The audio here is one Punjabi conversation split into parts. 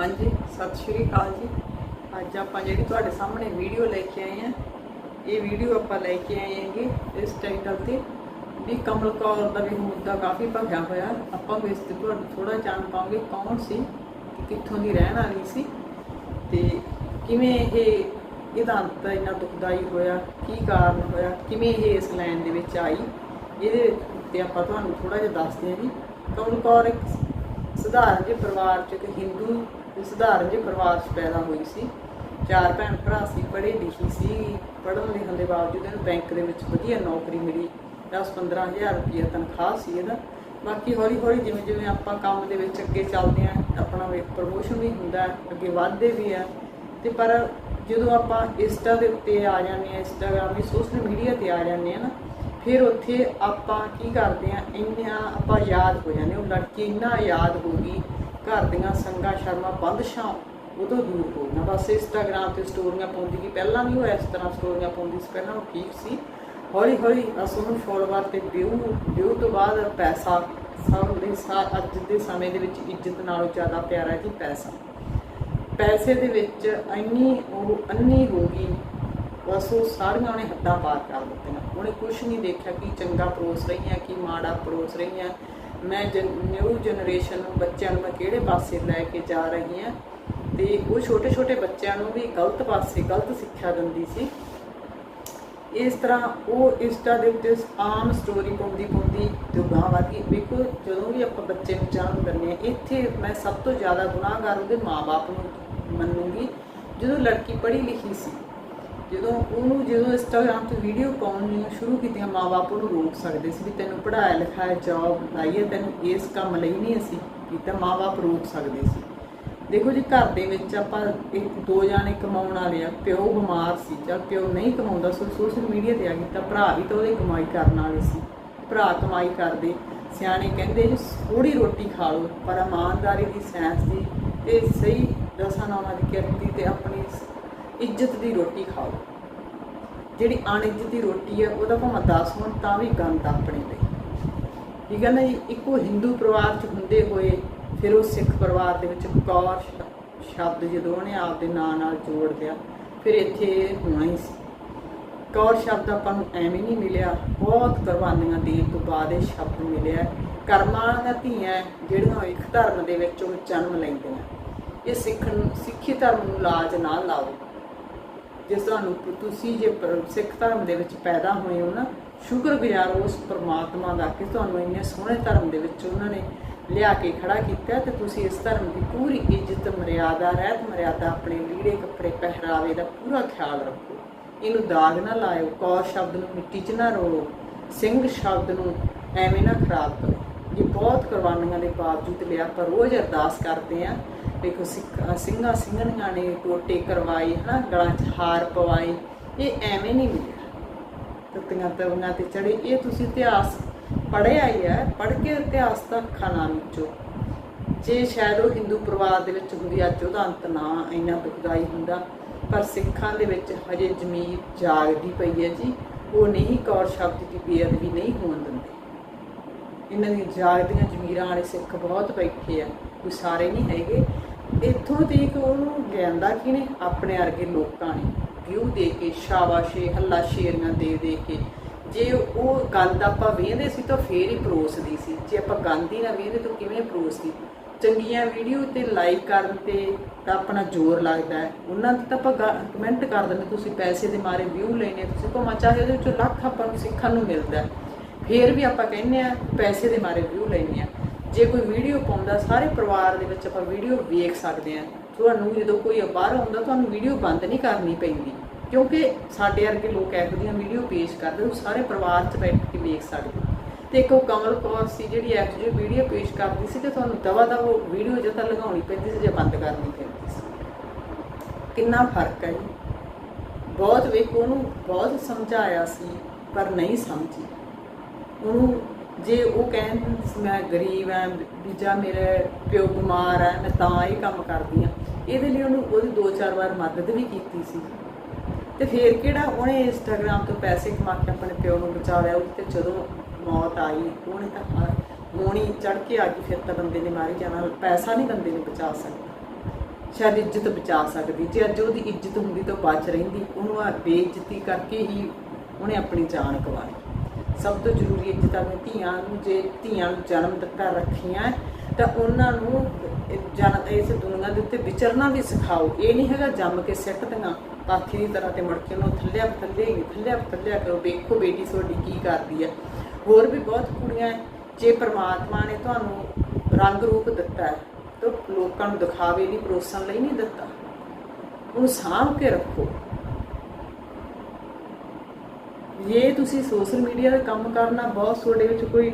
ਹਾਂਜੀ, ਸਤਿ ਸ਼੍ਰੀ ਅਕਾਲ ਜੀ। ਅੱਜ ਆਪਾਂ ਜਿਹੜੀ ਤੁਹਾਡੇ ਸਾਹਮਣੇ ਵੀਡੀਓ ਲੈ ਕੇ ਆਏ ਆ ਇਹ ਵੀਡੀਓ ਆਪਾਂ ਲੈ ਕੇ ਆਏ ਹੈਗੇ ਇਸ ਟਾਈਟਲ ਤੇ ਵੀ ਕਮਲ ਕੌਰ ਦਾ ਵੀ ਮੁੱਦਾ ਕਾਫੀ ਭਖਿਆ ਹੋਇਆ। ਆਪਾਂ ਵੀ ਇਸ ਤੇ ਤੁਹਾਨੂੰ ਥੋੜਾ ਜਾਣ ਪਾਉਂਗੇ ਕੌਣ ਸੀ ਤੇ ਕਿੱਥੋਂ ਦੀ ਰਹਿਣ ਵਾਲੀ ਸੀ ਤੇ ਕਿਵੇਂ ਇਹ ਇਹਦਾ ਅੰਤ ਇੰਨਾ ਦੁਖਦਾਈ ਹੋਇਆ, ਕੀ ਕਾਰਨ ਹੋਇਆ, ਕਿਵੇਂ ਇਹ ਇਸ ਲਾਈਨ ਦੇ ਵਿੱਚ ਆਈ, ਇਹਦੇ ਤੇ ਆਪਾਂ ਤੁਹਾਨੂੰ ਥੋੜਾ ਜਿਹਾ ਦੱਸਦੇ ਹਾਂ ਜੀ। ਕਮਲ ਕੌਰ ਇੱਕ ਸਧਾਰਨ ਜਿਹੇ ਪਰਿਵਾਰ ਚ ਇੱਕ ਹਿੰਦੂ ਤੇ ਸਧਾਰਨ ਜਿਹੇ ਪਰਿਵਾਰ ਚ ਪੈਦਾ ਹੋਈ ਸੀ। ਚਾਰ ਭੈਣ ਭਰਾ ਸੀ, ਪੜ੍ਹੇ ਲਿਖੀ ਸੀ, ਪੜ੍ਹਨ ਲਿਖਣ ਦੇ ਬਾਵਜੂਦ ਇਹਨੂੰ ਬੈਂਕ ਦੇ ਵਿੱਚ ਵਧੀਆ ਨੌਕਰੀ ਮਿਲੀ। 10-15000 ਰੁਪਏ ਤਨਖਾਹ ਸੀ ਇਹਦਾ। ਬਾਕੀ ਹੌਲੀ ਹੌਲੀ ਜਿਵੇਂ ਜਿਵੇਂ ਆਪਾਂ ਕੰਮ ਦੇ ਵਿੱਚ ਅੱਗੇ ਚੱਲਦੇ ਆ ਆਪਣਾ ਪ੍ਰਮੋਸ਼ਨ ਵੀ ਹੁੰਦਾ, ਅੱਗੇ ਵਧਦੇ ਵੀ ਆ। ਤੇ ਪਰ ਜਦੋਂ ਆਪਾਂ ਇੰਸਟਾ ਦੇ ਉੱਤੇ ਆ ਜਾਂਦੇ ਆ ਇੰਸਟਾਗ੍ਰਾਮ ਦੀ ਸੋਸ਼ਲ ਮੀਡੀਆ ਤੇ ਆ ਜਾਂਦੇ ਆ ਨਾ, ਫਿਰ ਉੱਥੇ ਆਪਾਂ ਕੀ ਕਰਦੇ ਆ ਇੰਨਾ ਆਪਾਂ ਯਾਦ ਹੋ ਜਾਂਦੇ ਉਹ ਲੜਕੀ ਇੰਨਾ ਯਾਦ ਹੋ ਗਈ ਘਰ ਦੀਆਂ ਸੰਗਾ ਸ਼ਰਮਾ ਬੰਦਸ਼ਾਂ ਉਦੋਂ ਦੂਰ ਹੋ ਗਈਆਂ। ਬਸ ਇੰਸਟਾਗ੍ਰਾਮ ਤੇ ਸਟੋਰੀਆਂ ਪਾਉਂਦੀ ਕਿ ਪਹਿਲਾਂ ਵੀ ਉਹ ਇਸ ਤਰ੍ਹਾਂ ਸਟੋਰੀਆਂ ਪਾਉਂਦੀ ਸੀ। ਪਹਿਲਾਂ ਉਹ ਠੀਕ ਸੀ। ਹੌਲੀ ਹੌਲੀ ਬਸ ਉਹਨੂੰ ਫੋਲੋਵਰ ਤੇ ਵਿਊ ਵਿਊ ਤੋਂ ਬਾਅਦ ਪੈਸਾ ਸਭ ਦੇ ਸਾ, ਅੱਜ ਦੇ ਸਮੇਂ ਦੇ ਵਿੱਚ ਇੱਜ਼ਤ ਨਾਲੋਂ ਜ਼ਿਆਦਾ ਪਿਆਰਾ ਜੀ ਪੈਸਾ। ਪੈਸੇ ਦੇ ਵਿੱਚ ਇੰਨੀ ਉਹ, ਅੰਨੀ ਹੋ ਗਈ। ਬਸ ਉਹ ਸਾਰੀਆਂ ਉਹਨੇ ਹੱਦਾਂ ਪਾਰ ਕਰ ਦਿੱਤੀਆਂ। ਉਹਨੇ ਕੁਝ ਨਹੀਂ ਦੇਖਿਆ ਕਿ ਚੰਗਾ ਪਰੋਸ ਰਹੀ ਹੈ ਕਿ ਮਾੜਾ ਪਰੋਸ ਰਹੀ ਹੈ ਮੈਂ ਨਿਊ ਜਨਰੇਸ਼ਨ ਨੂੰ, ਬੱਚਿਆਂ ਨੂੰ ਮੈਂ ਕਿਹੜੇ ਪਾਸੇ ਲੈ ਕੇ ਜਾ ਰਹੀ ਹਾਂ? ਤੇ ਉਹ ਛੋਟੇ ਛੋਟੇ ਬੱਚਿਆਂ ਨੂੰ ਵੀ ਗਲਤ ਪਾਸੇ, ਗਲਤ ਸਿੱਖਿਆ ਦਿੰਦੀ ਸੀ। ਇਸ ਤਰ੍ਹਾਂ ਉਹ ਇੰਸਟਾ ਦੇ ਉੱਤੇ ਆਮ ਸਟੋਰੀ ਪਾਉਂਦੀ ਪਾਉਂਦੀ ਤੇ ਗਾਂ ਵਧੀ ਵੇਖੋ, ਜਦੋਂ ਵੀ ਆਪਾਂ ਬੱਚੇ ਨੂੰ ਜਨਮ ਦਿੰਦੇ ਆ ਇੱਥੇ ਮੈਂ ਸਭ ਤੋਂ ਜ਼ਿਆਦਾ ਗੁਨਾਹਗਾਰ ਉਹਦੇ ਮਾਪੇ ਨੂੰ ਮੰਨੂਗੀ, ਜਦੋਂ ਲੜਕੀ ਪੜ੍ਹੀ ਲਿਖੀ ਸੀ। ਜਦੋਂ ਉਹਨੂੰ ਜਦੋਂ ਇੰਸਟਾਗ੍ਰਾਮ ਤੇ ਵੀਡੀਓ ਪਾਉਣੀਆਂ ਸ਼ੁਰੂ ਕੀਤੀਆਂ ਮਾਪੇ ਉਹਨੂੰ ਰੋਕ ਸਕਦੇ ਸੀ ਵੀ ਤੈਨੂੰ ਪੜ੍ਹਾਇਆ, ਲਿਖਾਇਆ ਜੌਬ ਲਾਈਏ, ਤੈਨੂੰ ਇਸ ਕੰਮ ਲਈ ਨਹੀਂ ਅਸੀਂ ਕੀਤਾ ਮਾਪੇ ਰੋਕ ਸਕਦੇ ਸੀ। ਦੇਖੋ ਜੀ, ਘਰ ਦੇ ਵਿੱਚ ਆਪਾਂ ਇੱਕ, ਦੋ ਜਾਣੇ ਕਮਾਉਣ ਵਾਲੇ ਆ, ਪਿਓ ਬਿਮਾਰ ਸੀ, ਜਾਂ ਪਿਓ ਨਹੀਂ ਕਮਾਉਂਦਾ, ਸੋ ਸੋਸ਼ਲ ਮੀਡੀਆ ਤੇ ਆ ਗਈ, ਤਾਂ ਭਰਾ ਵੀ ਤਾਂ ਉਹਦੀ ਕਮਾਈ ਕਰਨ ਵਾਲੇ ਸੀ। ਭਰਾ ਕਮਾਈ ਕਰਦੇ, ਸਿਆਣੇ ਕਹਿੰਦੇ ਜੀ ਥੋੜੀ ਰੋਟੀ ਖਾ ਲਓ, ਪਰ ਇਮਾਨਦਾਰੀ ਦੀ ਸੈਂਸ ਦੀ ਤੇ ਸਹੀ ਦਸਾਂ ਨਾਮਾਂ ਦੀ ਕਿਰਤੀ ਤੇ ਆਪਣੀ ਇੱਜ਼ਤ ਦੀ ਰੋਟੀ ਖਾਓ ਜਿਹੜੀ ਅਣਇੱਜ਼ਤ ਦੀ ਰੋਟੀ ਹੈ, ਉਹਦਾ ਭਾਵੇਂ 10 ਹੋਣ, ਤਾਂ ਵੀ ਗੰਦ ਆਪਣੇ ਲਈ। ਠੀਕ ਹੈ ਨਾ ਜੀ? ਇੱਕੋ ਹਿੰਦੂ ਪਰਿਵਾਰ ਚ ਹੁੰਦੇ ਹੋਏ, ਫਿਰ ਉਹ ਸਿੱਖ ਪਰਿਵਾਰ ਦੇ ਵਿੱਚ ਕੌਰ ਸ਼ਬਦ ਜਦੋਂ ਉਹਨੇ ਆਪਦੇ ਨਾਂ ਨਾਲ ਜੋੜ ਲਿਆ, ਫਿਰ ਇੱਥੇ ਇਹ ਹੋਣਾ ਹੀ ਸੀ। ਕੌਰ ਸ਼ਬਦ ਆਪਾਂ ਨੂੰ ਐਵੇਂ ਨਹੀਂ ਮਿਲਿਆ। ਬਹੁਤ ਕੁਰਬਾਨੀਆਂ ਦੇਣ ਤੋਂ ਬਾਅਦ ਇਹ ਸ਼ਬਦ ਮਿਲਿਆ। ਕਰਮਾਂ ਦਾ ਧੀਆਂ ਜਿਹੜੀਆਂ ਇੱਕ ਧਰਮ ਦੇ ਵਿੱਚ ਉਹ ਜਨਮ ਲੈਂਦੀਆਂ। ਇਹ ਸਿੱਖ ਨੂੰ, ਸਿੱਖੀ ਧਰਮ ਨੂੰ ਲਾਜ ਨਾ ਲਾਓ। ਜੇ ਤੁਹਾਨੂੰ ਤੁਸੀਂ ਜੇ ਪਰ- ਸਿੱਖ ਧਰਮ ਦੇ ਵਿੱਚ ਪੈਦਾ ਹੋਏ ਹੋ ਨਾ, ਸ਼ੁਕਰਗੁਜ਼ਾਰ ਉਸ ਪਰਮਾਤਮਾ ਦਾ ਕਿ ਤੁਹਾਨੂੰ ਇੰਨੇ ਸੋਹਣੇ ਧਰਮ ਦੇ ਵਿੱਚ ਉਹਨਾਂ ਨੇ ਲਿਆ ਕੇ ਖੜਾ ਕੀਤਾ ਤੇ ਤੁਸੀਂ ਇਸ ਧਰਮ ਦੀ ਪੂਰੀ ਇੱਜ਼ਤ, ਮਰਿਆਦਾ, ਰਹਿਤ ਮਰਿਆਦਾ ਆਪਣੇ ਲੀੜੇ, ਕੱਪੜੇ ਪਹਿਰਾਵੇ ਦਾ ਪੂਰਾ ਖਿਆਲ ਰੱਖੋ। ਇਹਨੂੰ ਦਾਗ ਨਾ ਲਾਇਓ, ਕੌਰ ਸ਼ਬਦ ਨੂੰ ਮਿੱਟੀ 'ਚ ਨਾ ਰੋਲੋ ਸਿੰਘ ਸ਼ਬਦ ਨੂੰ ਐਵੇਂ ਨਾ ਖਰਾਬ ਕਰੋ। ਇਹ ਬਹੁਤ ਕੁਰਬਾਨੀਆਂ ਦੇ ਬਾਵਜੂਦ ਲਿਆ ਪਰ ਰੋਜ਼ ਅਰਦਾਸ ਕਰਦੇ ਆ ਦੇਖੋ ਸਿੱਖ ਸਿੰਘਾਂ ਸਿੰਘਣੀਆਂ ਨੇ ਟੋਟੇ ਕਰਵਾਏ, ਹਨਾ, ਗਲਾਂ 'ਚ ਹਾਰ ਪਵਾਏ, ਇਹ ਐਵੇਂ ਨਹੀਂ ਮਿਲਿਆ। ਤਤੀਆਂ ਤਵੀਆਂ ਤੇ ਚੜੇ, ਇਹ ਤੁਸੀਂ ਇਤਿਹਾਸ ਪੜ੍ਹਿਆ ਹੀ ਹੈ, ਪੜ੍ਹ ਕੇ ਇਤਿਹਾਸ ਦਾ ਖਾਨਾ ਵਿੱਚੋਂ ਜੇ ਸ਼ਾਇਦ ਉਹ ਹਿੰਦੂ ਪਰਿਵਾਰ ਦੇ ਵਿੱਚ ਹੁੰਦੀ, ਅੱਜ ਉਹਦਾ ਅੰਤ ਨਾ ਇੰਨਾ ਦੁਖਦਾਈ ਹੁੰਦਾ, ਪਰ ਸਿੱਖਾਂ ਦੇ ਵਿੱਚ ਹਜੇ ਜ਼ਮੀਰ ਜਾਗਦੀ ਪਈ ਹੈ ਜੀ, ਉਹ ਨਹੀਂ ਕੌਰ ਸ਼ਬਦ ਦੀ ਬੇਅਦਬੀ ਨਹੀਂ ਹੋਣ ਦਿੰਦੇ। ਇਹਨਾਂ ਦੀਆਂ ਜਾਗਦੀਆਂ ਜ਼ਮੀਰਾਂ ਵਾਲੇ ਸਿੱਖ ਬਹੁਤ ਬੈਠੇ ਆ, ਕੋਈ ਸਾਰੇ ਨਹੀਂ ਹੈਗੇ। ਇੱਥੋਂ ਤੀਕ ਉਹਨੂੰ ਗਿਆਂਦਾ ਕਿਨੇ ਆਪਣੇ ਵਰਗੇ ਲੋਕਾਂ ਨੇ। ਵਿਊ ਦੇ ਕੇ, ਸ਼ਾਬਾਸ਼ੇ ਹੱਲਾ ਸ਼ੇਰੀਆਂ ਦੇ ਦੇ ਕੇ। ਜੇ ਉਹ ਗੰਦ ਆਪਾਂ ਵੇਖਦੇ ਸੀ ਤਾਂ ਫੇਰ ਹੀ ਪਰੋਸਦੀ ਸੀ। ਜੇ ਆਪਾਂ ਗੰਦ ਹੀ ਨਾ ਵੇਖਦੇ ਤਾਂ ਕਿਵੇਂ ਪਰੋਸਦੀ? ਚੰਗੀਆਂ ਵੀਡੀਓ ਤੇ ਲਾਈਕ ਕਰਨ ਤੇ ਤਾਂ ਆਪਣਾ ਜ਼ੋਰ ਲੱਗਦਾ ਹੈ। ਉਹਨਾਂ ਤੇ ਤਾਂ ਆਪਾਂ ਕਮੈਂਟ ਕਰ ਦਿੰਦੇ, ਤੁਸੀਂ ਪੈਸੇ ਦੇ ਮਾਰੇ ਵਿਊ ਲੈਣੇ ਤੁਸੀਂ ਭਾਵੇਂ ਚਾਹੇ ਉਹਦੇ ਵਿੱਚੋਂ ਲੱਖ ਆਪਾਂ ਨੂੰ ਸਿੱਖਣ ਨੂੰ ਮਿਲਦਾ ਹੈ। ਫੇਰ ਵੀ ਆਪਾਂ ਕਹਿੰਦੇ ਆ ਪੈਸੇ ਦੇ ਮਾਰੇ ਵਿਊ ਲੈਣੇ ਆ ਜੇ ਕੋਈ ਵੀਡੀਓ ਪਾਉਂਦਾ, ਸਾਰੇ ਪਰਿਵਾਰ ਦੇ ਵਿੱਚ ਆਪਾਂ ਵੀਡੀਓ ਵੇਖ ਸਕਦੇ ਆ ਤੁਹਾਨੂੰ ਜਦੋਂ ਕੋਈ ਬਾਹਰ ਆਉਂਦਾ, ਤੁਹਾਨੂੰ ਵੀਡੀਓ ਬੰਦ ਨਹੀਂ ਕਰਨੀ ਪੈਂਦੀ, ਕਿਉਂਕਿ ਸਾਡੇ ਵਰਗੇ ਲੋਕ ਇਹੋ ਜਿਹੀਆਂ ਵੀਡੀਓ ਪੇਸ਼ ਕਰਦੇ, ਉਹ ਸਾਰੇ ਪਰਿਵਾਰ 'ਚ ਬੈਠ ਕੇ ਵੇਖ ਸਕਦੇ ਤੇ ਇੱਕ ਉਹ ਕਮਲ ਕੌਰ ਸੀ ਜਿਹੜੀ ਇਹੋ ਜਿਹੀ ਵੀਡੀਓ ਪੇਸ਼ ਕਰਦੀ ਸੀ ਤੇ ਤੁਹਾਨੂੰ ਦਵਾ ਦਵਾ ਉਹ ਵੀਡੀਓ ਜਦ ਤੱਕ ਲਗਾਉਣੀ ਪੈਂਦੀ ਸੀ, ਜਾਂ ਬੰਦ ਕਰਨੀ ਪੈਂਦੀ ਸੀ। ਕਿੰਨਾ ਫ਼ਰਕ ਹੈ ਜੀ। ਬਹੁਤ ਵੇਖੋ, ਉਹਨੂੰ ਬਹੁਤ ਸਮਝਾਇਆ ਸੀ, ਪਰ ਨਹੀਂ ਸਮਝੀ। ਉਹਨੂੰ ਜੇ ਉਹ ਕਹਿਣ ਮੈਂ ਗਰੀਬ ਐ ਵੀ ਜਾਂ ਮੇਰੇ ਪਿਓ ਬਿਮਾਰ ਐ ਮੈਂ ਤਾਂ ਇਹ ਕੰਮ ਕਰਦੀ ਆ ਇਹਦੇ ਲਈ ਉਹਨੂੰ ਉਹਦੀ ਦੋ ਚਾਰ ਵਾਰ ਮਦਦ ਵੀ ਕੀਤੀ ਸੀ। ਤੇ ਫੇਰ ਕਿਹੜਾ ਉਹਨੇ ਇੰਸਟਾਗ੍ਰam ਤੋਂ ਪੈਸੇ ਕਮਾ ਕੇ ਆਪਣੇ ਪਿਓ ਨੂੰ ਬਚਾ ਲਿਆ? ਉਹ ਤੇ ਜਦੋਂ ਮੌਤ ਆਈ, ਉਹਨੇ ਤਾਂ ਮੋਣੀ ਚੜ ਕੇ ਆ ਗਈ, ਫਿਰ ਤਾਂ ਬੰਦੇ ਨੇ ਮਾਰੀ ਜਾਣਾ। ਪੈਸਾ ਨਹੀਂ ਬੰਦੇ ਨੂੰ ਬਚਾ ਸਕਦਾ। ਸ਼ਾਇਦ ਇੱਜ਼ਤ ਬਚਾ ਸਕਦੀ। ਜੇ ਅੱਜ ਉਹਦੀ ਇੱਜ਼ਤ ਹੁੰਦੀ ਤਾਂ ਬਚ ਰਹਿੰਦੀ। ਉਹਨੂੰ ਆ ਬੇਇੱਜ਼ਤੀ ਕਰਕੇ ਹੀ ਉਹਨੇ ਆਪਣੀ ਜਾਨ ਗਵਾਈ। ਸਭ ਤੋਂ ਜ਼ਰੂਰੀ ਇੱਜ਼ਤ ਆਪਣੇ ਧੀਆਂ ਨੂੰ, ਜੇ ਧੀਆਂ ਨੂੰ ਜਨਮ ਦਿੱਤਾ ਰੱਖੀਆਂ ਤਾਂ ਉਹਨਾਂ ਨੂੰ ਜਨ, ਇਸ ਦੁਨੀਆ ਦੇ ਉੱਤੇ ਵਿਚਰਨਾ ਵੀ ਸਿਖਾਓ। ਇਹ ਨਹੀਂ ਹੈਗਾ ਜੰਮ ਕੇ ਸਿੱਟ ਦੀਆਂ ਪਾਥੀ ਦੀ ਤਰ੍ਹਾਂ ਤੇ ਮੁੜ ਕੇ ਉਹਨੂੰ ਥੱਲਿਆ ਥੱਲੇ ਹੀ ਥੱਲਿਆ ਥੱਲਿਆ ਕਰੋ ਵੇਖੋ ਬੇਟੀ ਤੁਹਾਡੀ ਕੀ ਕਰਦੀ ਹੈ। ਹੋਰ ਵੀ ਬਹੁਤ ਕੁੜੀਆਂ ਜੇ ਪ੍ਰਮਾਤਮਾ ਨੇ ਤੁਹਾਨੂੰ ਰੰਗ ਰੂਪ ਦਿੱਤਾ ਹੈ, ਤਾਂ ਲੋਕਾਂ ਨੂੰ ਦਿਖਾਵੇ ਲਈ ਪਰੋਸਣ ਲਈ ਨਹੀਂ ਦਿੱਤਾ। ਉਹਨੂੰ ਸਾਂਭ ਕੇ ਰੱਖੋ। ਜੇ ਤੁਸੀਂ ਸੋਸ਼ਲ ਮੀਡੀਆ ਦਾ ਕੰਮ ਕਰਨਾ ਬਹੁਤ ਤੁਹਾਡੇ ਵਿੱਚ ਕੋਈ,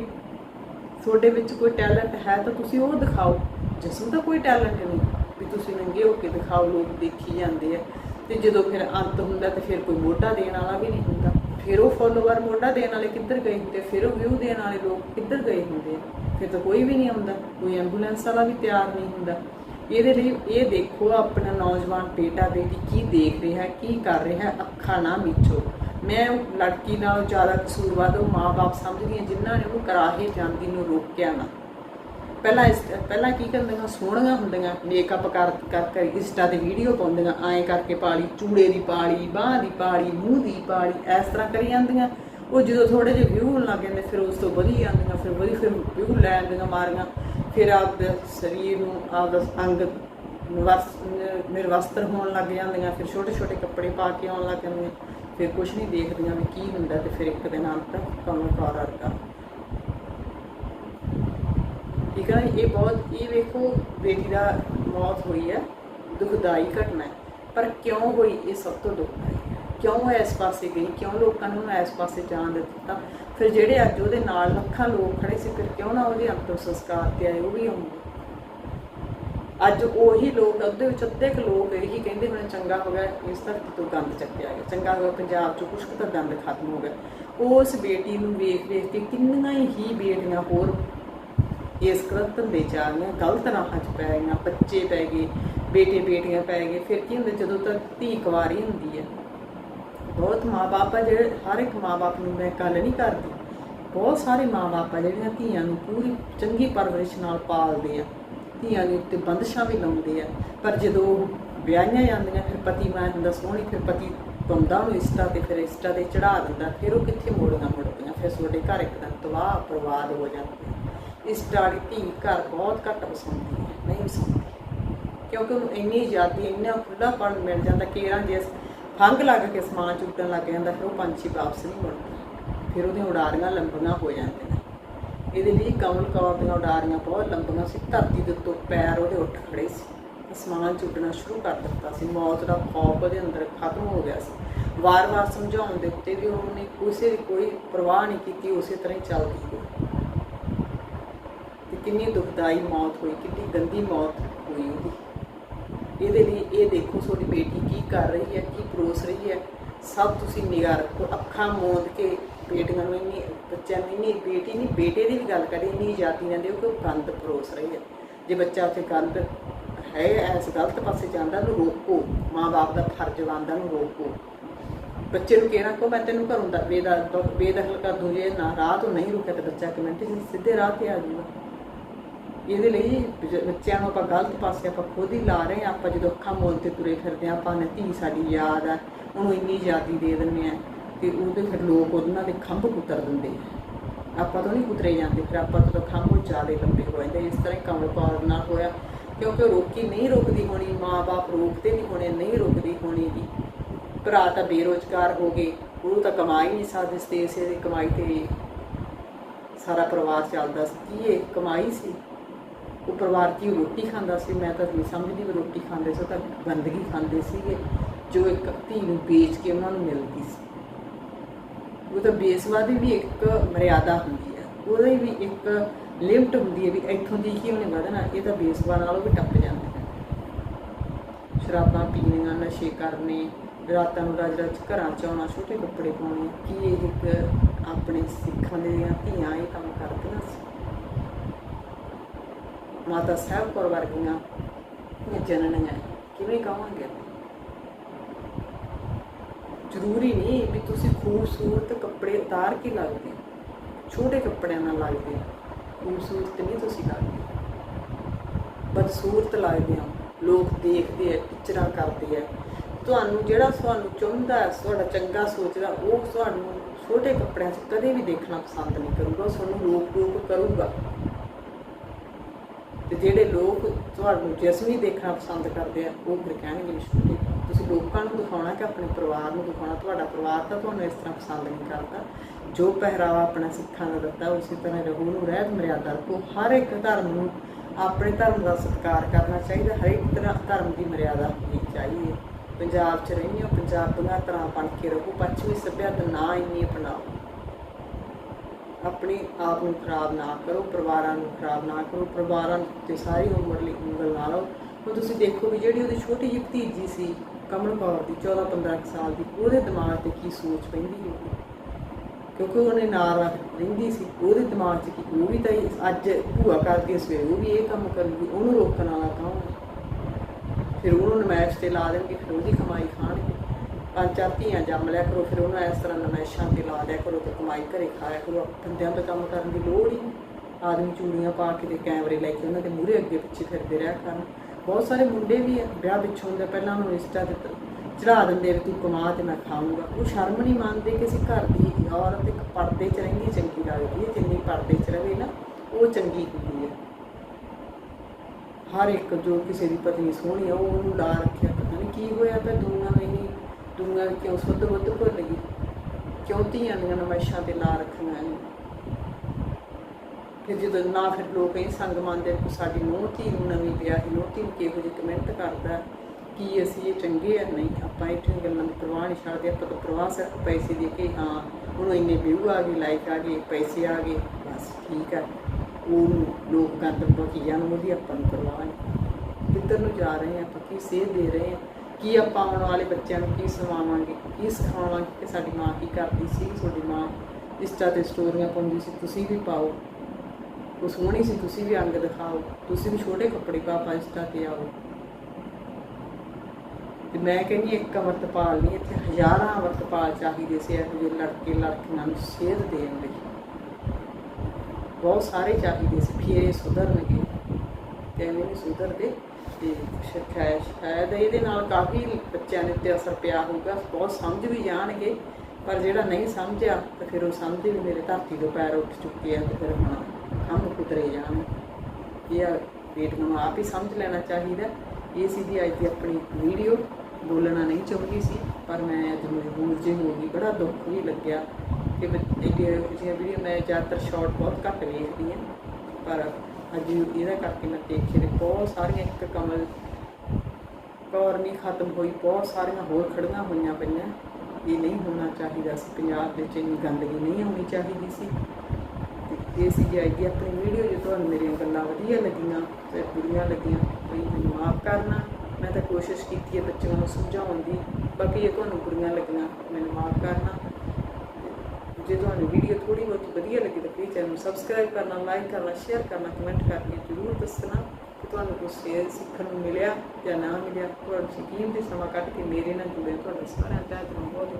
ਤੁਹਾਡੇ ਵਿੱਚ ਕੋਈ ਟੈਲੈਂਟ ਹੈ ਤਾਂ ਤੁਸੀਂ ਉਹ ਦਿਖਾਓ। ਜਿਸਮ ਦਾ ਕੋਈ ਟੈਲੈਂਟ ਨਹੀਂ, ਵੀ ਤੁਸੀਂ ਨੰਗੇ ਹੋ ਕੇ ਦਿਖਾਓ, ਲੋਕ ਦੇਖੀ ਜਾਂਦੇ ਆ। ਤੇ ਜਦੋਂ ਫਿਰ ਅੰਤ ਹੁੰਦਾ ਤੇ ਫਿਰ ਕੋਈ ਮੋਢਾ ਦੇਣ ਵਾਲਾ ਵੀ ਨਹੀਂ ਹੁੰਦਾ। ਫਿਰ ਉਹ ਫੋਲੋਵਰ ਮੋਢਾ ਦੇਣ ਵਾਲੇ ਕਿੱਧਰ ਗਏ ਹੁੰਦੇ? ਫਿਰ ਉਹ ਵਿਊ ਦੇਣ ਵਾਲੇ ਲੋਕ ਕਿੱਧਰ ਗਏ ਹੁੰਦੇ? ਆ ਫਿਰ ਤਾਂ ਕੋਈ ਵੀ ਨਹੀਂ ਆਉਂਦਾ, ਕੋਈ ਐਂਬੂਲੈਂਸ ਵਾਲਾ ਵੀ ਤਿਆਰ ਨਹੀਂ ਹੁੰਦਾ। ਇਹਦੇ ਲਈ ਇਹ ਦੇਖੋ ਆਪਣਾ ਨੌਜਵਾਨ ਬੇਟਾ ਬੇਟੀ ਕੀ ਦੇਖ ਰਿਹਾ, ਕੀ ਕਰ ਰਿਹਾ, ਅੱਖਾਂ ਨਾ ਮੀਚੋ। ਮੈਂ ਲੜਕੀ ਨਾਲ ਜ਼ਿਆਦਾ ਕਸੂਰਵਾਰ ਉਹ ਮਾਪੇ ਸਮਝਦੀ ਹਾਂ ਜਿਨ੍ਹਾਂ ਨੇ ਉਹਨੂੰ ਕਰਾਹੇ ਜਾਂਦੀ ਨੂੰ ਰੋਕਿਆ ਨਾ। ਪਹਿਲਾਂ ਇਸ, ਪਹਿਲਾਂ ਕੀ ਕਰਦੀਆਂ? ਸੋਹਣੀਆਂ ਹੁੰਦੀਆਂ ਮੇਕਅਪ ਕਰ ਕਰ ਕਰ, ਇੰਸਟਾ ਤੇ ਵੀਡੀਓ ਪਾਉਂਦੀਆਂ, ਐਂ ਕਰਕੇ ਪਾਲੀ, ਚੂੜੇ ਦੀ ਪਾਲੀ, ਬਾਹ ਦੀ ਪਾਲੀ, ਮੂੰਹ ਦੀ ਪਾਲੀ, ਇਸ ਤਰ੍ਹਾਂ ਕਰੀ ਜਾਂਦੀਆਂ। ਉਹ ਜਦੋਂ ਥੋੜੇ ਜਿਹੇ ਵਿਊ ਹੋਣ ਲੱਗ ਜਾਂਦੇ, ਫਿਰ ਉਸ ਤੋਂ ਵਧੀ ਜਾਂਦੀਆਂ, ਫਿਰ ਵਧੀ, ਫਿਰ ਵਿਊ ਲੈ ਜਾਂਦੀਆਂ ਮਾਰੀਆਂ। ਫਿਰ ਆਪਦੇ ਸਰੀਰ ਨੂੰ, ਆਪਦਾ ਅੰਗ ਨਿਰਵਸਤਰ ਹੋਣ ਲੱਗ ਜਾਂਦੀਆਂ, ਫਿਰ ਛੋਟੇ ਛੋਟੇ ਕੱਪੜੇ ਪਾ ਕੇ ਆਉਣ ਲੱਗ ਜਾਂਦੀਆਂ। ਫਿਰ ਕੁਝ ਨਹੀਂ ਦੇਖਦੀਆਂ ਵੀ ਕੀ ਹੁੰਦਾ ਤੇ ਫਿਰ ਇੱਕ ਦਿਨ ਅੰਤ ਕੰਮ ਕਾਰ ਅਰਗਾ ਠੀਕ ਹੈ ਨਾ? ਇਹ ਬਹੁਤ, ਇਹ ਵੇਖੋ ਬੇਟੀ ਦਾ ਮੌਤ ਹੋਈ ਹੈ, ਦੁਖਦਾਈ ਘਟਨਾ ਹੈ। ਪਰ ਕਿਉਂ ਹੋਈ, ਇਹ ਸਭ ਤੋਂ ਦੁਖਦਾਈ ਕਿਉਂ ਇਸ ਪਾਸੇ ਗਈ, ਕਿਉਂ ਲੋਕਾਂ ਨੂੰ ਇਸ ਪਾਸੇ ਜਾਣ ਦਿੱਤਾ? ਫਿਰ ਜਿਹੜੇ ਅੱਜ ਉਹਦੇ ਨਾਲ ਲੱਖਾਂ ਲੋਕ ਖੜੇ ਸੀ, ਫਿਰ ਕਿਉਂ ਨਾ ਉਹਦੇ ਅੰਤਿਮ ਸੰਸਕਾਰ ਤੇ ਆਏ, ਉਹ ਵੀ ਆਉਂਦੇ। ਅੱਜ ਉਹੀ ਲੋਕ ਅੱਧੇ ਵਿੱਚ ਅੱਧੇ ਕੁ ਲੋਕ ਇਹੀ ਕਹਿੰਦੇ ਹੁਣ, ਚੰਗਾ ਹੋ ਗਿਆ, ਇਸ ਧਰਤੀ ਤੋਂ ਗੰਦ ਚੱਕਿਆ ਗਿਆ। ਚੰਗਾ ਹੋ ਗਿਆ, ਪੰਜਾਬ ਚੋਂ ਕੁਛ ਕੁ ਤਾਂ ਗੰਦ ਖਤਮ ਹੋ ਗਿਆ। ਉਸ ਬੇਟੀ ਨੂੰ ਵੇਖ ਵੇਖ ਕੇ ਕਿੰਨੀਆਂ ਹੀ ਬੇਟੀਆਂ ਹੋਰ ਇਸ ਗਲਤ ਧੰਦੇ ਚ ਆ ਗਈਆਂ ਗਲਤ ਰਾਹਾਂ 'ਚ ਪੈ ਗਈਆਂ, ਬੱਚੇ ਪੈ ਗਏ, ਬੇਟੇ, ਬੇਟੀਆਂ ਪੈ ਗਏ। ਫਿਰ ਕੀ ਹੁੰਦਾ, ਜਦੋਂ ਤੱਕ ਧੀ ਕੁਵਾਰੀ ਹੁੰਦੀ ਹੈ, ਬਹੁਤ ਮਾਪੇ ਆ ਜਿਹੜੇ, ਹਰ ਇੱਕ ਮਾਪੇ ਨੂੰ ਮੈਂ ਗੱਲ ਨਹੀਂ ਕਰਦੀ। ਬਹੁਤ ਸਾਰੇ ਮਾਪੇ ਆ ਜਿਹੜੀਆਂ ਧੀਆਂ ਨੂੰ ਪੂਰੀ ਚੰਗੀ ਪਰਵਰਿਸ਼ ਨਾਲ ਪਾਲਦੇ ਆ। ਧੀਆਂ ਦੇ ਉੱਤੇ ਬੰਦਸ਼ਾਂ ਵੀ ਲਾਉਂਦੇ ਆ। ਪਰ ਜਦੋਂ ਉਹ ਵਿਆਹੀਆਂ ਜਾਂਦੀਆਂ, ਫਿਰ ਪਤੀ ਮਾਂ ਹੁੰਦਾ ਸੋਹਣੀ, ਫਿਰ ਪਤੀ ਪਾਉਂਦਾ ਉਹਨੂੰ ਇਸਟਾ ਤੇ, ਫਿਰ ਇਸਟਾ ਤੇ ਚੜਾ ਦਿੰਦਾ, ਫਿਰ ਉਹ ਕਿੱਥੇ ਮੋੜੀਆਂ ਮੁੜਦੀਆਂ? ਫਿਰ ਤੁਹਾਡੇ ਘਰ ਇੱਕਦਮ ਤਬਾਹ, ਬਰਬਾਦ ਹੋ ਜਾਂਦੇ ਇਸ ਵਾਲੀ ਧੀ ਘਰ ਬਹੁਤ ਘੱਟ ਵਸਾਉਂਦੀ ਹੈ, ਨਹੀਂ ਵਸਾਉਂਦੀ। ਕਿਉਂਕਿ ਉਹਨੂੰ ਇੰਨੀ ਆਜ਼ਾਦੀ, ਇੰਨਾ ਖੁੱਲਾਪਣ ਮਿਲ ਜਾਂਦਾ ਕਿ ਇਹਨਾਂ ਜੇ ਫੰਗ ਲੱਗ ਕੇ ਸਮਾਨ ਚੁੱਟਣ ਲੱਗ ਜਾਂਦਾ, ਫਿਰ ਉਹ ਪੰਛੀ ਵਾਪਸ ਨਹੀਂ ਮੁੜਦਾ। ਫਿਰ ਉਹਦੀਆਂ ਉਡਾਰੀਆਂ ਲੰਬੀਆਂ ਹੋ ਜਾਂਦੀਆਂ। ਇਹਦੇ ਲਈ ਕਮਲ ਕੌਰ ਦੀਆਂ ਉਡਾਰੀਆਂ ਬਹੁਤ ਲੰਬੀਆਂ ਸੀ। ਧਰਤੀ ਦੇ ਉੱਤੋਂ ਪੈਰ ਉਹਦੇ ਉੱਠ ਖੜੇ ਸੀ। ਅਸਮਾਨ ਚੁੱਟਣਾ ਸ਼ੁਰੂ ਕਰ ਦਿੱਤਾ ਸੀ। ਮੌਤ ਦਾ ਖੌਫ ਉਹਦੇ ਅੰਦਰ ਖਤਮ ਹੋ ਗਿਆ ਸੀ। ਵਾਰ-ਵਾਰ ਸਮਝਾਉਣ ਦੇ ਉੱਤੇ ਵੀ ਉਹਨੇ ਕਿਸੇ ਦੀ ਕੋਈ ਪਰਵਾਹ ਨਹੀਂ ਕੀਤੀ, ਉਸੇ ਤਰ੍ਹਾਂ ਹੀ ਚੱਲਦੀ ਗਈ ਤੇ ਕਿੰਨੀ ਦੁਖਦਾਈ ਮੌਤ ਹੋਈ, ਕਿੰਨੀ ਗੰਦੀ ਮੌਤ ਹੋਈ ਉਹਦੀ। ਇਹਦੇ ਲਈ ਇਹ ਦੇਖੋ ਤੁਹਾਡੀ ਬੇਟੀ ਕੀ ਕਰ ਰਹੀ ਹੈ, ਕੀ ਪਰੋਸ ਰਹੀ ਹੈ। ਸਭ ਤੁਸੀਂ ਨਿਗਾਹ ਰੱਖੋ, ਅੱਖਾਂ ਮੋਦ ਕੇ ਬੇਟੀਆਂ ਨੂੰ ਇੰਨੀ, ਬੱਚਿਆਂ ਨੂੰ ਇੰਨੀ ਬੇਟੀ ਨਹੀਂ, ਬੇਟੇ ਦੀ ਵੀ ਗੱਲ ਕਰੀ ਇੰਨੀ ਆਜ਼ਾਦੀ ਨਾ ਦਿਓ ਕਿ ਉਹ ਗੰਦ ਪਰੋਸ ਰਹੀ ਹੈ ਜੇ ਬੱਚਾ ਉੱਥੇ ਗੰਦ ਹੈ ਐਸ ਗਲਤ ਪਾਸੇ ਜਾਂਦਾ, ਉਹਨੂੰ ਰੋਕੋ। ਮਾਂ-ਬਾਪ ਦਾ ਫਰਜ਼ ਬਣਦਾ, ਉਹਨੂੰ ਰੋਕੋ। ਬੱਚੇ ਨੂੰ ਕਹਿਣਾ ਕੋ ਮੈਂ ਤੈਨੂੰ ਘਰੋਂ ਦਾ ਬੇਦਾ ਬੇਦਖਲ ਕਰ ਦੂੰ, ਜੇ ਨਾ, ਰਾਹ ਤੋਂ ਨਹੀਂ ਰੁਕਿਆ ਤੇ ਬੱਚਾ ਕਮੈਂਟ ਸਿੱਧੇ ਰਾਹ ਤੇ ਆ ਜਾਊਗਾ। ਇਹਦੇ ਲਈ ਬੱਚਿਆਂ ਨੂੰ ਆਪਾਂ ਗਲਤ ਪਾਸੇ ਆਪਾਂ ਖੁਦ ਹੀ ਲਾ ਰਹੇ ਹਾਂ। ਆਪਾਂ ਜਦੋਂ ਅੱਖਾਂ ਮੋਲ ਤੇ ਤੁਰੇ ਫਿਰਦੇ ਹਾਂ, ਆਪਾਂ ਨੇ ਧੀ ਸਾਡੀ ਯਾਦ ਆ, ਉਹਨੂੰ ਇੰਨੀ ਆਜ਼ਾਦੀ ਦੇ ਦਿੰਦੇ ਆ ਕਿ ਉਹਦੇ ਫਿਰ ਲੋਕ ਉਹਨਾਂ ਦੇ ਖੰਭ ਕੁਤਰ ਦਿੰਦੇ ਆਪਾਂ ਤੋਂ ਨਹੀਂ ਕੁਤਰੇ ਜਾਂਦੇ, ਫਿਰ ਆਪਾਂ ਤੋਂ ਤਾਂ ਖੰਭ ਜ਼ਿਆਦਾ ਲੰਬੇ ਹੋ ਜਾਂਦੇ ਇਸ ਤਰ੍ਹਾਂ ਹੀ ਕਮਲ ਕੌਰ ਨਾਲ ਹੋਇਆ, ਕਿਉਂਕਿ ਉਹ ਰੋਕੀ ਨਹੀਂ ਰੁਕਦੀ ਹੋਣੀ, ਮਾਂ-ਬਾਪ ਰੋਕਦੇ ਨਹੀਂ ਹੋਣੇ, ਨਹੀਂ ਰੁਕਦੀ ਹੋਣੀ ਦੀ ਭਰਾ ਤਾਂ ਬੇਰੋਜ਼ਗਾਰ ਹੋ ਗਏ ਉਹ ਤਾਂ ਕਮਾ ਹੀ ਨਹੀਂ ਸਕਦੇ ਸੀ ਇਸੇ ਦੀ ਕਮਾਈ ਤੇ ਸਾਰਾ ਪਰਿਵਾਰ ਚੱਲਦਾ ਸੀ। ਕੀ ਇਹ ਕਮਾਈ ਸੀ? ਉਹ ਪਰਿਵਾਰ ਕੀ ਰੋਟੀ ਖਾਂਦਾ ਸੀ? ਮੈਂ ਤਾਂ ਨਹੀਂ ਸਮਝਦੀ ਵੀ ਰੋਟੀ ਖਾਂਦੇ ਸੀ ਉਹ ਤਾਂ ਗੰਦਗੀ ਖਾਂਦੇ ਸੀਗੇ, ਜੋ ਇੱਕ ਧੀ ਨੂੰ ਵੇਚ ਕੇ ਉਹਨਾਂ ਨੂੰ ਮਿਲਦੀ ਸੀ। ਉਹ ਤਾਂ ਬੇਸਵਾ ਦੀ ਵੀ ਇੱਕ ਮਰਿਆਦਾ ਹੁੰਦੀ ਹੈ। ਉਹਦੀ ਵੀ ਇੱਕ ਲਿਮਟ ਹੁੰਦੀ ਹੈ ਵੀ ਇੱਥੋਂ ਦੀ ਕੀ ਉਹਨੇ ਵਧਣਾ, ਇਹ ਤਾਂ ਬੇਸਵਾ ਨਾਲੋਂ ਵੀ ਟੱਪ ਜਾਂਦੇ ਨੇ ਸ਼ਰਾਬਾਂ ਪੀਣੀਆਂ, ਨਸ਼ੇ ਕਰਨੇ, ਰਾਤਾਂ ਨੂੰ ਰਜ ਰਜ ਘਰਾਂ ਚ ਆਉਣਾ, ਛੋਟੇ ਕੱਪੜੇ ਪਾਉਣੇ, ਕੀ ਇਹ ਇੱਕ ਆਪਣੇ ਸਿੱਖਾਂ ਦੀਆਂ ਧੀਆਂ ਇਹ ਕੰਮ ਕਰਦੀਆਂ ਸੀ ਮਾਤਾ ਸਾਹਿਬ ਕੌਰ ਵਰਗੀਆਂ ਇਹ ਜਨਨੀਆਂ ਕਿਵੇਂ ਕਹਾਂਗੇ? ਜ਼ਰੂਰੀ ਨਹੀਂ ਵੀ ਤੁਸੀਂ ਖੂਬਸੂਰਤ ਕੱਪੜੇ ਉਤਾਰ ਕੇ ਲੱਗਦੇ ਛੋਟੇ ਕੱਪੜਿਆਂ ਨਾਲ ਲੱਗਦੇ ਖੂਬਸੂਰਤ ਨਹੀਂ ਤੁਸੀਂ ਲੱਗਦੇ। ਬਦਸੂਰਤ ਲੱਗਦੇ ਹੋ। ਲੋਕ ਦੇਖਦੇ ਆ, ਪਿਕਚਰਾਂ ਕਰਦੇ ਆ। ਤੁਹਾਨੂੰ ਜਿਹੜਾ ਤੁਹਾਨੂੰ ਚਾਹੁੰਦਾ ਤੁਹਾਡਾ ਚੰਗਾ ਸੋਚਦਾ ਉਹ ਤੁਹਾਨੂੰ ਛੋਟੇ ਕੱਪੜਿਆਂ 'ਚ ਕਦੇ ਵੀ ਦੇਖਣਾ ਪਸੰਦ ਨਹੀਂ ਕਰੂਗਾ। ਉਹ ਤੁਹਾਨੂੰ ਰੋਕ ਰੋਕ ਕਰੂਗਾ। ਤੇ ਜਿਹੜੇ ਲੋਕ ਤੁਹਾਨੂੰ ਜਿਸਮੀ ਦੇਖਣਾ ਪਸੰਦ ਕਰਦੇ ਆ, ਉਹ ਫਿਰ ਕਹਿਣਗੇ ਵੀ ਛੋਟੇ ਤੁਸੀਂ ਲੋਕਾਂ ਨੂੰ ਦਿਖਾਉਣਾ ਕਿ ਆਪਣੇ ਪਰਿਵਾਰ ਨੂੰ ਦਿਖਾਉਣਾ, ਤੁਹਾਡਾ ਪਰਿਵਾਰ ਤਾਂ ਤੁਹਾਨੂੰ ਇਸ ਤਰ੍ਹਾਂ ਪਸੰਦ ਨਹੀਂ ਕਰਦਾ। ਜੋ ਪਹਿਰਾਵਾ ਆਪਣਾ ਸਿੱਖਾਂ ਦਾ ਦਿੱਤਾ, ਉਸੇ ਤਰ੍ਹਾਂ ਰਹੋ ਨੂੰ ਰਹਿਤ ਮਰਿਆਦਾ ਰੱਖੋ। ਹਰ ਇੱਕ ਧਰਮ ਨੂੰ ਆਪਣੇ ਧਰਮ ਦਾ ਸਤਿਕਾਰ ਕਰਨਾ ਚਾਹੀਦਾ। ਹਰ ਇੱਕ ਤਰ੍ਹਾਂ ਧਰਮ ਦੀ ਮਰਿਆਦਾ ਹੋਣੀ ਚਾਹੀਦੀ ਹੈ। ਪੰਜਾਬ 'ਚ ਰਹਿੰਦੇ ਹੋ, ਪੰਜਾਬ ਪੰਜਾਬੀਆਂ ਤਰ੍ਹਾਂ ਬਣ ਕੇ ਰਹੋ। ਪੱਛਮੀ ਸੱਭਿਅਤਾ ਨਾ ਇੰਨੀ ਅਪਣਾਓ। ਆਪਣੇ ਆਪ ਨੂੰ ਖਰਾਬ ਨਾ ਕਰੋ, ਪਰਿਵਾਰਾਂ ਨੂੰ ਖਰਾਬ ਨਾ ਕਰੋ। ਪਰਿਵਾਰਾਂ ਤੇ ਸਾਰੀ ਉਮਰ ਲਈ ਉਂਗਲ ਨਾ ਲਾਓ ਹੁਣ ਤੁਸੀਂ ਦੇਖੋ ਵੀ ਜਿਹੜੀ ਉਹਦੀ ਛੋਟੀ ਜਿਹੀ ਭਤੀਜੀ ਸੀ ਕਮਲ ਕੌਰ ਦੀ 14 15 ਕੁ ਸਾਲ ਦੀ, ਉਹਦੇ ਦਿਮਾਗ ਤੇ ਕੀ ਸੋਚ ਪੈਂਦੀ ਹੋਊਗੀ ਕਿਉਂਕਿ ਉਹਨੇ ਨਾਲ ਰਹਿੰਦੀ ਸੀ, ਉਹਦੇ ਦਿਮਾਗ 'ਚ ਕੀ ਉਹ ਵੀ ਤਾਂ ਅੱਜ ਭੂਆ ਕਰਦੀ ਹੈ ਸਵੇਰੇ ਉਹ ਵੀ ਇਹ ਕੰਮ ਕਰੂਗੀ, ਉਹਨੂੰ ਰੋਕਣ ਵਾਲਾ ਕੌਣ ਹੈ ਫਿਰ ਉਹਨੂੰ ਨਮਾਇਸ਼ ਤੇ ਲਾ ਦੇਣਗੇ, ਫਿਰ ਉਹਦੀ ਕਮਾਈ ਖਾਣਗੇ। ਪੰਜ ਚਾਰ ਧੀਆਂ ਜੰਮ ਲਿਆ ਕਰੋ, ਫਿਰ ਉਹਨੂੰ ਇਸ ਤਰ੍ਹਾਂ ਨਮਾਇਸ਼ਾਂ ਤੇ ਲਾ ਦਿਆ ਕਰੋ ਤੇ ਕਮਾਈ ਘਰੇ ਖਾਇਆ ਕਰੋ। ਬੰਦਿਆਂ ਤੋਂ ਕੰਮ ਕਰਨ ਦੀ ਲੋੜ ਹੀ ਨਹੀਂ। ਆਦਮੀ ਚੂੜੀਆਂ ਪਾ ਕੇ ਤੇ ਕੈਮਰੇ ਲੈ ਕੇ ਉਹਨਾਂ ਦੇ ਮੂਹਰੇ ਅੱਗੇ ਪਿੱਛੇ ਫਿਰਦੇ ਰਹਿ ਕਰਨ। ਬਹੁਤ ਸਾਰੇ ਮੁੰਡੇ ਵੀ ਆ, ਵਿਆਹ ਪਿੱਛੋਂ ਹੁੰਦੇ ਪਹਿਲਾਂ ਉਹਨੂੰ ਇੰਸਟਾ ਤੇ ਚੜਾ ਦਿੰਦੇ ਵੀ ਤੂੰ ਕਮਾ ਤੇ ਮੈਂ ਖਾਊਂਗਾ। ਉਹ ਸ਼ਰਮ ਨਹੀਂ ਮੰਨਦੇ ਕਿ ਅਸੀਂ ਘਰ ਦੀ ਔਰਤ ਇੱਕ ਪਰਦੇ 'ਚ ਰਹਿੰਦੀ ਚੰਗੀ ਲੱਗਦੀ ਹੈ, ਜਿੰਨੀ ਪਰਦੇ 'ਚ ਰਹੇ ਨਾ, ਉਹ ਚੰਗੀ ਹੁੰਦੀ ਹੈ। ਹਰ ਇੱਕ ਜੋ ਕਿਸੇ ਦੀ ਪਤਨੀ ਸੋਹਣੀ ਆ, ਉਹ ਉਹਨੂੰ ਲਾ ਰੱਖਿਆ, ਪਤਾ ਨਹੀਂ ਕੀ ਹੋਇਆ ਪਿਆ ਦੁਨੀਆ ਵਿੱਚ ਨਹੀਂ ਦੁਨੀਆ ਕਿਉਂ ਸੁੱਧ ਬੁੱਧ ਭੁੱਲ ਗਈ। ਕਿਉਂ ਧੀਆਂ ਦੀਆਂ ਨਮਾਇਸ਼ਾਂ ਤੇ ਲਾ ਰੱਖੀਆਂ ਨੇ? ਫਿਰ ਜਦੋਂ ਨਾ ਫਿਰ ਲੋਕ ਇਹ ਸੰਗ ਮੰਨਦੇ ਕਿ ਸਾਡੀ ਨੂੰਹ ਧੀ ਨੂੰ ਨਵੀਂ ਵਿਆਹੀ ਨੂੰਹ ਧੀ ਨੂੰ ਕਿਹੋ ਜਿਹੇ ਕਮੈਂਟ ਕਰਦਾ ਕੀ ਅਸੀਂ ਇਹ ਚੰਗੇ ਆ, ਨਹੀਂ, ਆਪਾਂ ਇੱਥੇ ਗੱਲਾਂ ਦੀ ਪਰਵਾਹ ਨਹੀਂ ਛੱਡਦੇ, ਆਪਾਂ ਤਾਂ ਪਰਵਾਹ ਸਿਰਫ ਪੈਸੇ ਦੇ ਕੇ, ਹਾਂ ਉਹਨੂੰ ਇੰਨੇ ਵਿਊ ਆ ਗਏ ਲਾਈਕ ਆ ਗਏ, ਪੈਸੇ ਆ ਗਏ, ਬਸ ਠੀਕ ਆ। ਉਹ ਲੋਕ ਗੰਦ ਬਕੀਆਂ ਨੂੰ ਉਹਦੀ ਆਪਾਂ ਨੂੰ ਪਰਵਾਹ ਨਹੀਂ। ਕਿੱਧਰ ਨੂੰ ਜਾ ਰਹੇ ਆ, ਆਪਾਂ ਕੀ ਸੇਧ ਦੇ ਰਹੇ ਆ? ਕੀ ਆਪਾਂ ਆਉਣ ਵਾਲੇ ਬੱਚਿਆਂ ਨੂੰ ਕੀ ਸੁਣਾਵਾਂਗੇ ਕੀ ਸਿਖਾਵਾਂਗੇ ਕਿ ਸਾਡੀ ਮਾਂ ਕੀ ਕਰਦੀ ਸੀ, ਤੁਹਾਡੀ ਮਾਂ ਇੰਸਟਾ ਤੇ ਸਟੋਰੀਆਂ ਪਾਉਂਦੀ ਸੀ, ਤੁਸੀਂ ਵੀ ਪਾਓ। ਉਹ ਸੋਹਣੀ ਸੀ, ਤੁਸੀਂ ਵੀ ਅੰਗ ਦਿਖਾਓ, ਤੁਸੀਂ ਵੀ ਛੋਟੇ ਕੱਪੜੇ ਪਾ ਪਾ ਤੇ ਆਓ। ਤੇ ਮੈਂ ਕਹਿੰਦੀ, ਇੱਕ ਅਮਰਤਪਾਲ ਨਹੀਂ, ਇੱਥੇ ਹਜ਼ਾਰਾਂ ਅਮਰਤਪਾਲ ਚਾਹੀਦੇ ਸੀ, ਇਹੋ ਜਿਹੇ ਲੜਕੇ, ਲੜਕੀਆਂ ਨੂੰ ਸੇਧ ਦੇਣ ਲਈ। ਬਹੁਤ ਸਾਰੇ ਚਾਹੀਦੇ ਸੀ ਫਿਰ ਇਹ ਸੁਧਰਨਗੇ, ਤੇ ਐਵੇਂ ਨਹੀਂ ਸੁਧਰਦੇ, ਤੇ ਸ਼ਾਇਦ ਸ਼ਾਇਦ ਇਹਦੇ ਨਾਲ ਕਾਫੀ ਬੱਚਿਆਂ ਦੇ ਉੱਤੇ ਅਸਰ ਪਿਆ ਹੋਊਗਾ, ਬਹੁਤ ਸਮਝ ਵੀ ਜਾਣਗੇ, ਪਰ ਜਿਹੜਾ ਨਹੀਂ ਸਮਝਿਆ, ਤਾਂ ਫਿਰ ਉਹ ਸਮਝਦੇ ਵੀ ਮੇਰੇ ਧਰਤੀ ਤੋਂ ਪੈਰ ਉੱਠ ਚੁੱਕੇ ਆ, ਤੇ ਫਿਰ ਹੁਣ ਹਮ ਕੁਤਰੇ ਜਾਣ। ਇਹ ਆ ਪੇਟ ਨੂੰ ਆਪ ਹੀ ਸਮਝ ਲੈਣਾ ਚਾਹੀਦਾ। ਇਹ ਸੀ ਜੀ ਅੱਜ ਦੀ ਆਪਣੀ ਵੀਡੀਓ। ਬੋਲਣਾ ਨਹੀਂ ਚਾਹੁੰਦੀ ਸੀ, ਪਰ ਮੈਂ ਅੱਜ ਮਜਬੂਰ ਜੇ ਹੋ ਗਈ। ਬੜਾ ਦੁੱਖ ਵੀ ਲੱਗਿਆ ਕਿ ਇਹਦੀਆਂ ਜਿਹੜੀਆਂ ਵੀਡੀਓ ਮੈਂ ਜ਼ਿਆਦਾਤਰ ਸ਼ਾਰਟ ਬਹੁਤ ਘੱਟ ਵੇਖਦੀ ਹਾਂ। ਪਰ ਅੱਜ ਇਹਦਾ ਕਰਕੇ ਮੈਂ ਦੇਖੇ ਤੇ ਬਹੁਤ ਸਾਰੀਆਂ ਇੱਕ ਕਮਲ ਕੌਰ ਨਹੀਂ ਖਤਮ ਹੋਈ, ਬਹੁਤ ਸਾਰੀਆਂ ਹੋਰ ਖੜੀਆਂ ਹੋਈਆਂ ਪਈਆਂ। ਇਹ ਨਹੀਂ ਹੋਣਾ ਚਾਹੀਦਾ ਸੀ, ਪੰਜਾਬ ਵਿੱਚ ਇੰਨੀ ਗੰਦਗੀ ਨਹੀਂ ਹੋਣੀ ਚਾਹੀਦੀ ਸੀ। ਇਹ ਸੀ ਜੀ ਦੀ ਆਪਣੀ ਵੀਡੀਓ ਜੇ ਤੁਹਾਨੂੰ ਮੇਰੀਆਂ ਗੱਲਾਂ ਵਧੀਆ ਲੱਗੀਆਂ, ਤੇ ਬੁਰੀਆਂ ਲੱਗੀਆਂ, ਤਾਂ ਮੈਨੂੰ ਮਾਫ ਕਰਨਾ। ਮੈਂ ਤਾਂ ਕੋਸ਼ਿਸ਼ ਕੀਤੀ ਹੈ ਬੱਚਿਆਂ ਨੂੰ ਸਮਝਾਉਣ ਦੀ, ਬਾਕੀ ਇਹ ਤੁਹਾਨੂੰ ਬੁਰੀਆਂ ਲੱਗੀਆਂ, ਮੈਨੂੰ ਮਾਫ ਕਰਨਾ। ਜੇ ਤੁਹਾਨੂੰ ਵੀਡੀਓ ਥੋੜੀ ਬਹੁਤ ਵਧੀਆ ਲੱਗੀ, ਤਾਂ ਪਲੀਜ਼ ਚੈਨਲ ਨੂੰ ਸਬਸਕ੍ਰਾਈਬ ਕਰਨਾ ਲਾਈਕ ਕਰਨਾ ਸ਼ੇਅਰ ਕਰਨਾ ਕਮੈਂਟ ਕਰਕੇ ਜ਼ਰੂਰ ਦੱਸਣਾ ਕਿ ਤੁਹਾਨੂੰ ਕੁਝ ਸ਼ੇਅਰ ਸਿੱਖਣ ਨੂੰ ਮਿਲਿਆ ਜਾਂ ਨਾ ਮਿਲਿਆ। ਤੁਹਾਨੂੰ ਤੁਹਾਡਾ ਕੀਮਤੀ ਸਮਾਂ ਕੱਢ ਕੇ ਮੇਰੇ ਨਾਲ ਜੁੜੇ ਤੁਹਾਡਾ ਸਾਰਿਆਂ ਦਾ ਬਹੁਤ